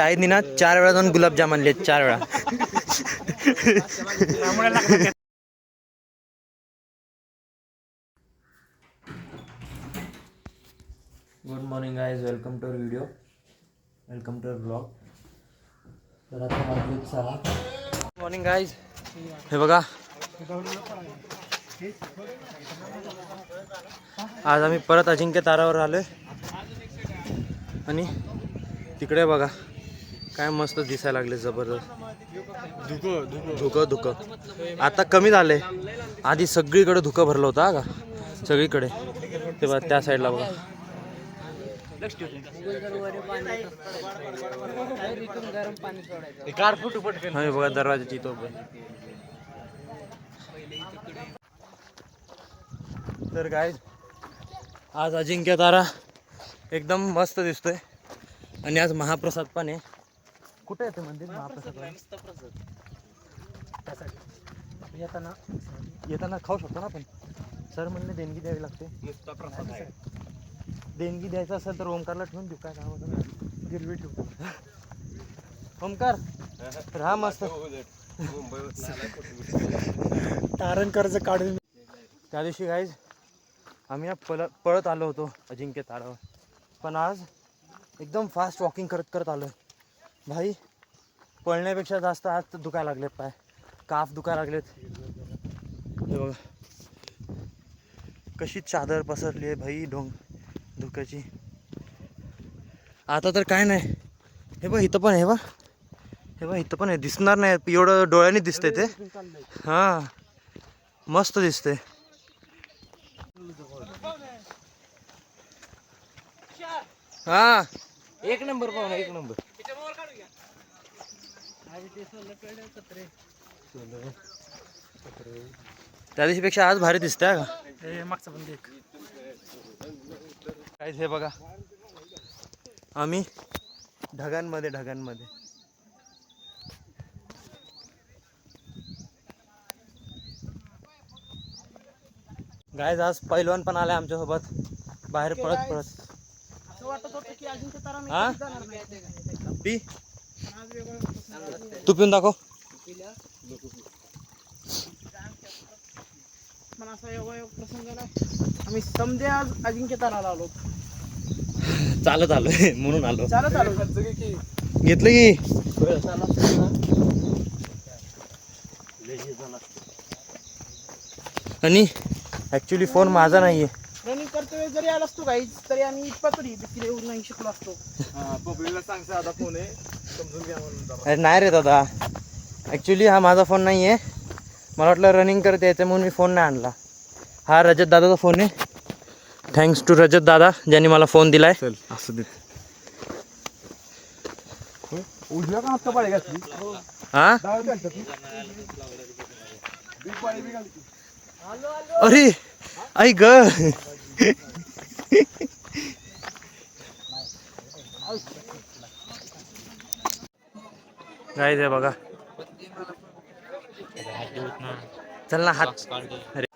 शाहिदनी ना चार वेळा जाऊन गुलाबजाम आणले चार वेळा. Good morning guys welcome to video welcome to blog तर आता वाजले सहा मॉर्निंग गाईज हे बघा. आज आम्ही परत अजिंक्य तारावर आलोय. आणि तिकडे बघा. काय मस्त दिसायला लागले जबरदस्त. धुकं धुकं. आता कमी झालंय आधी सगळीकडे धुकं भरलं होतं हा का? सगळीकडे. ते बघा त्या साईडला बघा. हा बघा दरवाजाची तो तर काय आज अजिंक्य तारा एकदम मस्त दिसतोय. आणि आज महाप्रसाद पण आहे. कुठे आहे ते मंदिर? महाप्रसाद येताना येताना खाऊ शकतो ना आपण. सर म्हणले देणगी द्यावी लागते. देणगी द्यायचं असेल तर ओमकारला ठेवून देऊ काय काम होतं ना गिरवी ठेवू. ओमकार राहा मस्त तारण कर्ज काढून त्या दिवशी गाईज आम्ही ना पळ पळत आलो होतो अजिंक्य तारावर पण आज एकदम फास्ट वॉकिंग करत करत आलो भाई पळण्यापेक्षा जास्त आज दुखायला लागलेत पाय. काफ दुखायला लागलेत. हे बघा. कशी चादर पसरली आहे भाई ढोंग धुक्याची. आता तर काय नाही. हे बघ इथं पण आहे बा. हे बघ इथं पण आहे. दिसणार नाही. एवढं डोळ्याने दिसतंय ते. हां. मस्त दिसते हा. एक नंबर पाहून एक नंबर. त्या दिवशीपेक्षा आज भारी दिसते हा का मागचा पण देख. काय हे बघा. आम्ही ढगांमध्ये ढगांमध्ये. गायज आज पैलवान पण आलाय आमच्यासोबत. बाहेर पळत पळत. हा? तू पिऊन दाखव. पण असा योगा योग प्रसंग आला आम्ही समजे आज अजिंक्य ताराला आलो. चालत आलोय म्हणून आलो. चालत आलो. घेतलं की. आणि? ऍक्च्युली फोन माझा नाहीये. रनिंग करते वेळेस जरी आला असतो काहीच तरी आम्ही इतपत तरी येऊन नाही शिकलो असतो. पब्लिकला सांग साधा फोन आहे. अरे नाही रे दादा. ॲक्च्युली हा माझा फोन नाही आहे. मला वाटलं रनिंग करते याच्या म्हणून मी फोन नाही आणला. हा रजत दादाचा फोन आहे. थँक्स टू रजत दादा ज्यांनी मला फोन दिलाय. चल असं दे. उजव्या का हात पाळी घातली? हा. अरे आई ग. काय ते बघा. चल ना हात. अरे.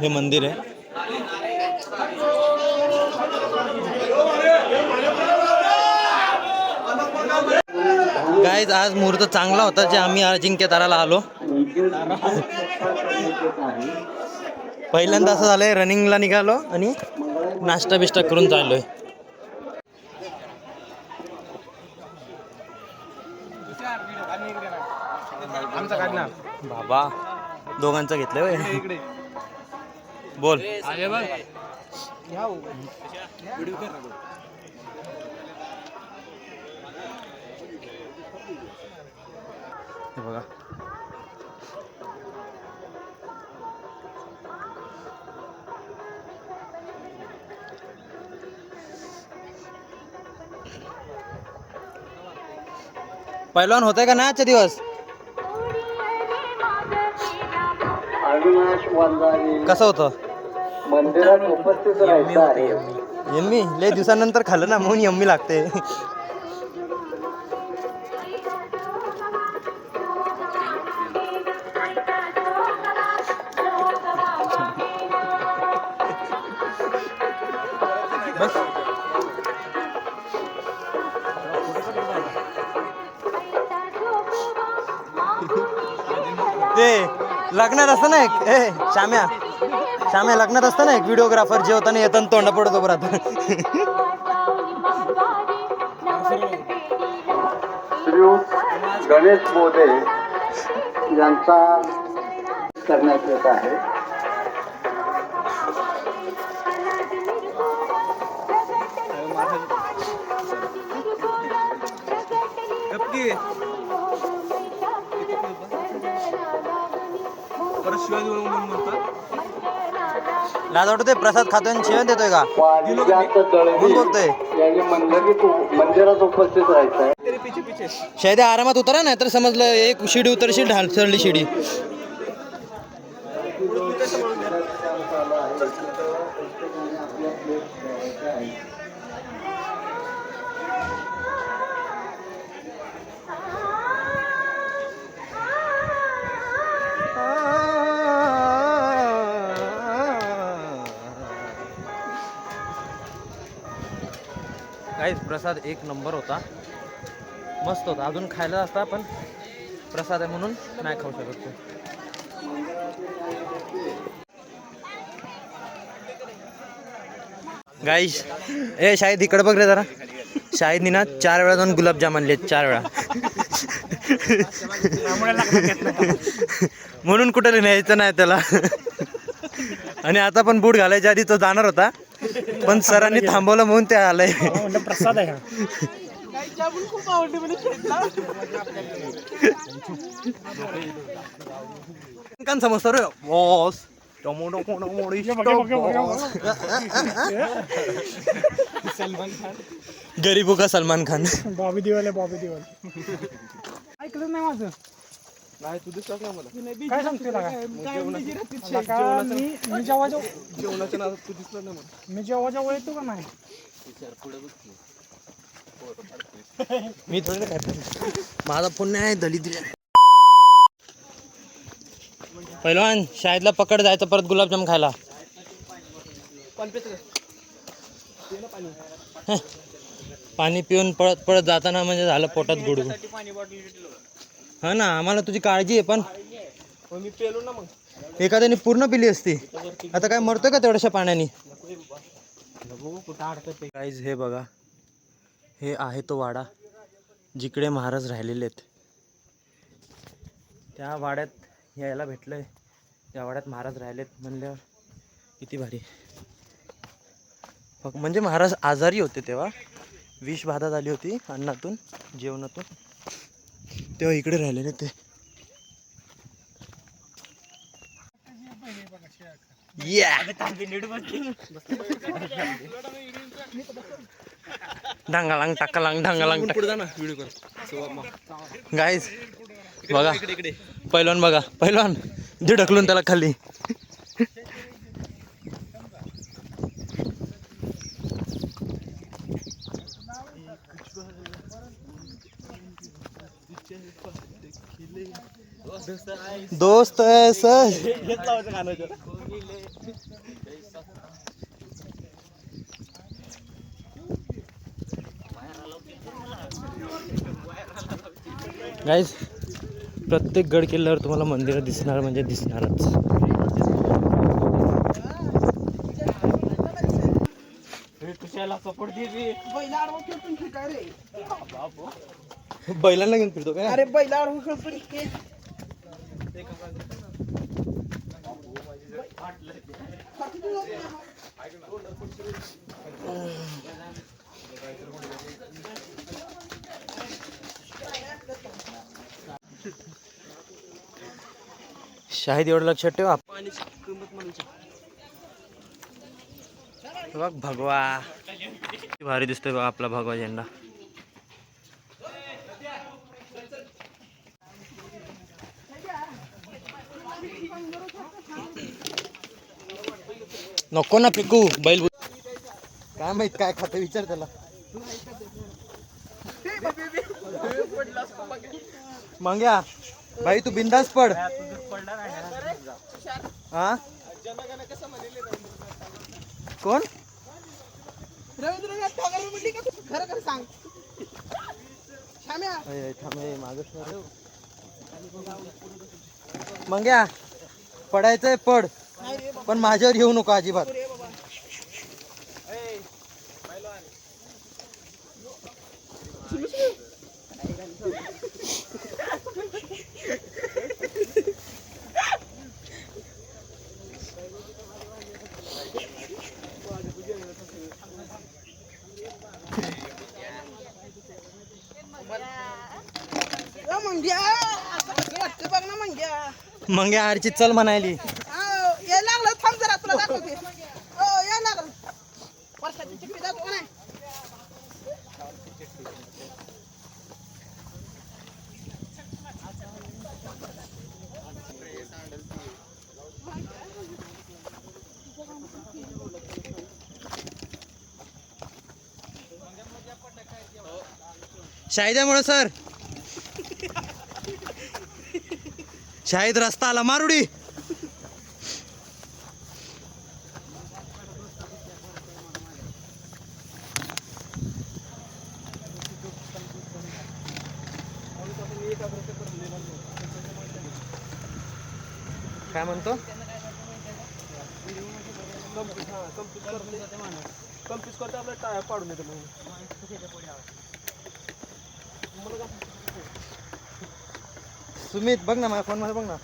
हे मंदिर आहे. गाईज आज मुहूर्त चांगला होता जे आम्ही अजिंक्य ताराला आलो. पहिल्यांदा असं झालंय रनिंगला निघालो आणि नाश्ता बिष्टा करून चाललोय. बाबा दोघांचं घेतलंय बोल. हो. बघा. पहिलवान होतंय का नाही आजचे दिवस? कसं होतं? मंदिरात उपस्थित राहायचं आहे यम्मी लय दिवसानंतर खाल्लं ना म्हणून यम्मी लागते. ते लग्नात असतं ना एक ए श्याम्या. श्याम्या लग्नात असतं ना एक व्हिडिओग्राफर जेवताना येताना तोंड पडतो श्रीयुत गणेश मोदे यांचा करण्यात येत आहे. लाज वाटतोय प्रसाद खातोय आणि शिवण देतोय का? कोण बोलतोय मंदिरात उपस्थित राहायचं आरामात उतरा नाही तर समजलं एक शिडी उतरशील ढाल चढली शिडी. प्रसाद एक नंबर होता. मस्त होता. अजून खायला असता पण प्रसाद आहे म्हणून नाही खाऊ शकत तू. गाईश ए शाहिद इकडे बघ रे जरा. शाहिदनी ना चार वेळा जाऊन गुलाबजाम आणले चार वेळा. म्हणून कुठे न्यायचं नाही त्याला. आणि आता पण बूट घालायच्या आधी तो जाणार होता. पण सरांनी थांबवलं म्हणून ते आलंय. प्रसाद आहे खूप आवडली म्हणजे कान समजतो रे. बॉस. टोमोटो मोडो गरीबो का सलमान खान. बॉबी दिवाल बॉबी दिवाल. ऐकलं नाही माझं. नाही तू दिसलाच नाही मला काय सांगते लागा मी मी जेव्हा जेव्हा जेवणाच्या नादात तू दिसला नाही मला मी जेव्हा जेव्हा येतो का नाही? मी थोडी खात. माझा फोन नाही आहे दलित पहिलवान शाळेतला पकड जायचं परत गुलाबजाम खायला. हं. पाणी पिऊन पळत पळत जाताना म्हणजे झालं पोटात गुडगु हा ना आम्हाला तुझी काळजी आहे पण मी पेलो ना मग. एखाद्याने पूर्ण पिली असती. आता काय मरतोय का तेवढ्याशा पाण्याने? गाईज हे बघा. हे आहे तो वाडा जिकडे महाराज राहिलेले आहेत. त्या वाड्यात यायला भेटलंय. त्या वाड्यात महाराज राहिलेत म्हणल्यावर किती भारी. फक्त म्हणजे महाराज आजारी होते तेव्हा. विष बाधा झाली होती अन्नातून जेवणातून. तेव्हा इकडे राहिलेले ते. Yeah! ढांगालांग टाकालांग मग. गाईज बघा. पहिलवान बघा पहिलवान जे ढकलून त्याला खाली. दोस्त है सर। गाईज प्रत्येक गड किल्ल्यावर तुम्हाला मंदिरं दिसणार म्हणजे दिसणारच. खेळतून शिकाय रे. बैलांना घेऊन फिरतो काय? अरे बैला आडवा खेळतून हे शाहीद एवढं लक्षात ठेव. बघ भगवा. भारी दिसतोय बघ आपला भगवा झेंडा. नको ना पिकू बैल काय माहीत काय खातं विचार त्याला. मंग्या भाई तू बिंदास पड. हा? कोण? रवींद्रनाथ टागोर म्हटली का तू? खरं खरं सांग. श्याम्या थांब. मंग्या पडायचंय पड. पण माझ्यावर येऊ नको अजिबात. मंग्या आरची चल म्हणायली अहो, या लागलं थांब जरा तुला दाखवते हो या लागलं वर्षाची चिठ्ठी दाखव नाही शाहिद्यामुळे सर. शाहिद रस्ता आला मारुडी. काय म्हणतो? कंप्लीट करतो आपल्या टायर पाडून येतो मग सुमित बघ ना माझ्या फोनमध्ये बघ ना.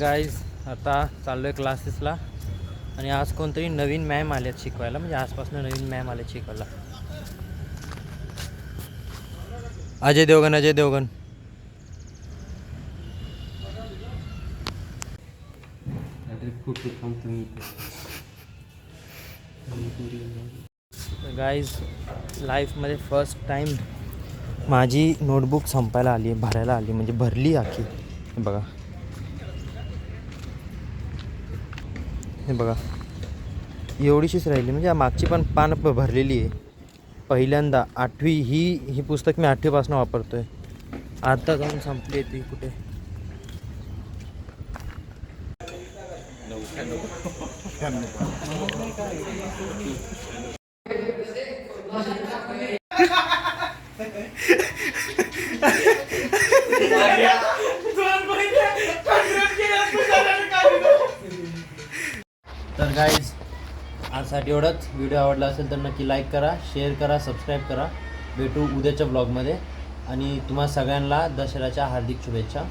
गाईज आता चाललो आहे क्लासेसला आणि आज कोणतरी नवीन मॅम आल्यात शिकवायला. म्हणजे आजपासून नवीन मॅम आल्यात शिकवायला. अजय देवगन अजय देवगन. गाईज लाईफमध्ये फर्स्ट टाईम माझी नोटबुक संपायला आली आहे भरायला आली म्हणजे भरली आखी. हे बघा. हे बघा. एवढीशीच राहिली म्हणजे मागची पण पानं प- भरलेली आहे. पहिल्यांदा आठवी ही ही पुस्तक मी आठवीपासून वापरतो आहे आता जाऊन संपली ती कुठे तर गाईज आजसाठी एवढंच. व्हिडिओ आवडला असेल तर नक्की लाईक करा शेअर करा सबस्क्राईब करा. भेटू उद्याच्या ब्लॉगमध्ये आणि तुम्हा सगळ्यांना दसऱ्याच्या हार्दिक शुभेच्छा.